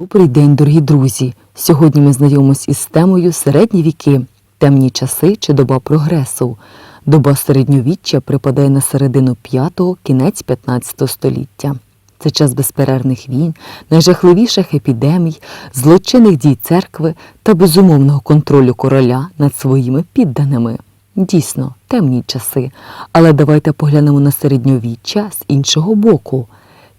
Добрий день, дорогі друзі! Сьогодні ми знайомимось із темою Середні віки, темні часи чи доба прогресу. Доба середньовіччя припадає на середину 5-го, кінець 15 століття. Це час безперервних війн, найжахливіших епідемій, злочинних дій церкви та безумовного контролю короля над своїми підданими. Дійсно, темні часи, але давайте поглянемо на середньовіччя з іншого боку.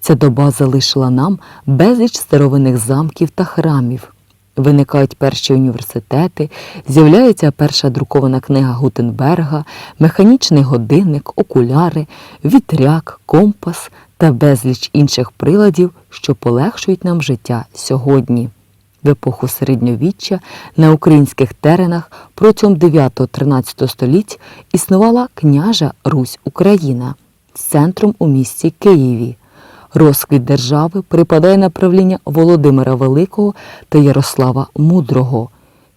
Ця доба залишила нам безліч старовинних замків та храмів. Виникають перші університети, з'являється перша друкована книга Гутенберга, механічний годинник, окуляри, вітряк, компас та безліч інших приладів, що полегшують нам життя сьогодні. В епоху середньовіччя на українських теренах протягом 9-13 століть існувала княжа Русь Україна з центром у місті Києві. Розквіт держави припадає на правління Володимира Великого та Ярослава Мудрого.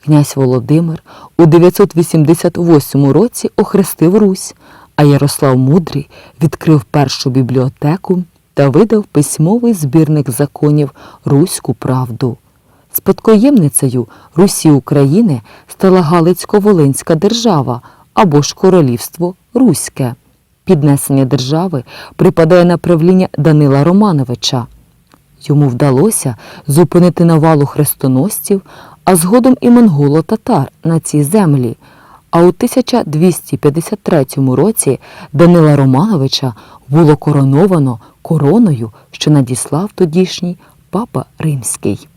Князь Володимир у 988 році охрестив Русь, а Ярослав Мудрий відкрив першу бібліотеку та видав письмовий збірник законів Руську правду. Спадкоємницею Русі України стала Галицько-Волинська держава або ж Королівство Руське. Піднесення держави припадає на правління Данила Романовича. Йому вдалося зупинити навалу хрестоносців, а згодом і монголо-татар на цій землі. А у 1253 році Данила Романовича було короновано короною, що надіслав тодішній папа Римський.